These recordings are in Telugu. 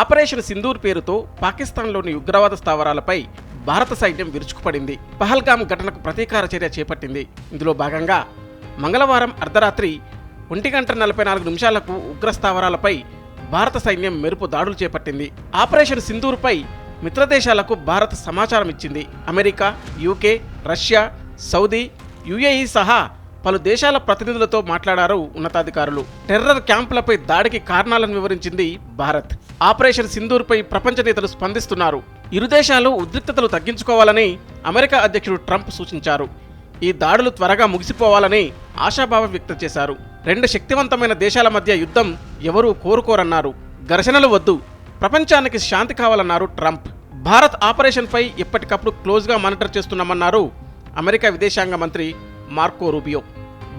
ఆపరేషన్ సింధూర్ పేరుతో పాకిస్తాన్లోని ఉగ్రవాద స్థావరాలపై భారత సైన్యం విరుచుకుపడింది. పహల్గామ్ ఘటనకు ప్రతీకార చర్య చేపట్టింది. ఇందులో భాగంగా మంగళవారం అర్ధరాత్రి ఒంటి గంట నలభై నాలుగు నిమిషాలకు ఉగ్ర స్థావరాలపై భారత సైన్యం మెరుపు దాడులు చేపట్టింది. ఆపరేషన్ సింధూర్పై మిత్రదేశాలకు భారత్ సమాచారం ఇచ్చింది. America UK Russia Saudi UAE సహా పలు దేశాల ప్రతినిధులతో మాట్లాడారు ఉన్నతాధికారులు. టెర్రర్ క్యాంపులపై దాడికి కారణాలను వివరించింది భారత్. ఆపరేషన్ సింధూర్పై ప్రపంచ నేతలు స్పందిస్తున్నారు. ఇరు దేశాలు ఉద్రిక్తతలు తగ్గించుకోవాలని అమెరికా అధ్యక్షుడు ట్రంప్ సూచించారు. ఈ దాడులు త్వరగా ముగిసిపోవాలని ఆశాభావం వ్యక్తం చేశారు. రెండు శక్తివంతమైన దేశాల మధ్య యుద్ధం ఎవరూ కోరుకోరన్నారు. ఘర్షణలు వద్దు. ప్రపంచానికి శాంతి కావాలన్నారు ట్రంప్. భారత్ ఆపరేషన్పై ఎప్పటికప్పుడు క్లోజ్గా మానిటర్ చేస్తున్నామన్నారు అమెరికా విదేశాంగ మంత్రి మార్కో రూబియో.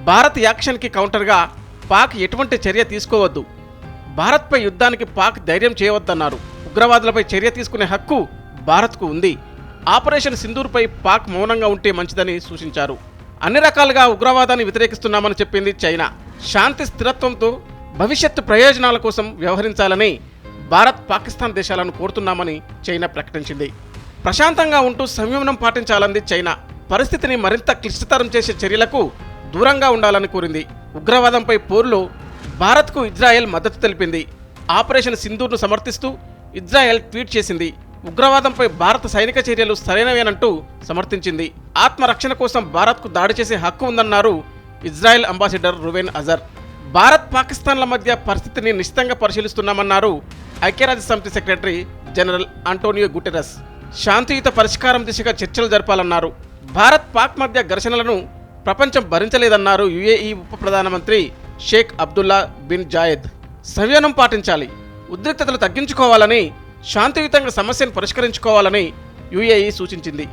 భారత్ యాక్షన్కి కౌంటర్గా పాక్ ఎటువంటి చర్య తీసుకోవద్దు. భారత్పై యుద్ధానికి పాక్ ధైర్యం చేయవద్దన్నారు. ఉగ్రవాదులపై చర్య తీసుకునే హక్కు భారత్కు ఉంది. ఆపరేషన్ సింధూర్పై పాక్ మౌనంగా ఉంటే మంచిదని సూచించారు. అన్ని రకాలుగా ఉగ్రవాదాన్ని వ్యతిరేకిస్తున్నామని చెప్పింది చైనా. శాంతి స్థిరత్వంతో భవిష్యత్తు ప్రయోజనాల కోసం వ్యవహరించాలని భారత్ పాకిస్తాన్ దేశాలను కోరుతున్నామని చైనా ప్రకటించింది. ప్రశాంతంగా ఉంటూ సంయమనం పాటించాలంది చైనా. పరిస్థితిని మరింత క్లిష్టతరం చేసే చర్యలకు దూరంగా ఉండాలని కోరింది. ఉగ్రవాదంపై పోరులో భారత్కు ఇజ్రాయెల్ మద్దతు తెలిపింది. ఆపరేషన్ సింధూర్ను సమర్థిస్తూ ఇజ్రాయెల్ ట్వీట్ చేసింది. ఉగ్రవాదంపై భారత సైనిక చర్యలు సరైనవేనంటూ సమర్థించింది. ఆత్మరక్షణ కోసం భారత్కు దాడి చేసే హక్కు ఉందన్నారు Israel ambassador Reuven Azar. Bharat పాకిస్తాన్ల మధ్య పరిస్థితిని నిశ్చితంగా పరిశీలిస్తున్నామన్నారు ఐక్యరాజ్య సమితి సెక్రటరీ జనరల్ ఆంటోనియో గుటెరస్. శాంతియుత పరిష్కారం దిశగా చర్చలు జరపాలన్నారు. భారత్ పాక్ మధ్య ఘర్షణలను ప్రపంచం భరించలేదన్నారు యుఏఈ ఉప ప్రధానమంత్రి షేక్ అబ్దుల్లా బిన్ జాయద్. సంయనం పాటించాలి. ఉద్రిక్తతలు తగ్గించుకోవాలని శాంతియుతంగా సమస్యను పరిష్కరించుకోవాలని యుఏఈ సూచించింది.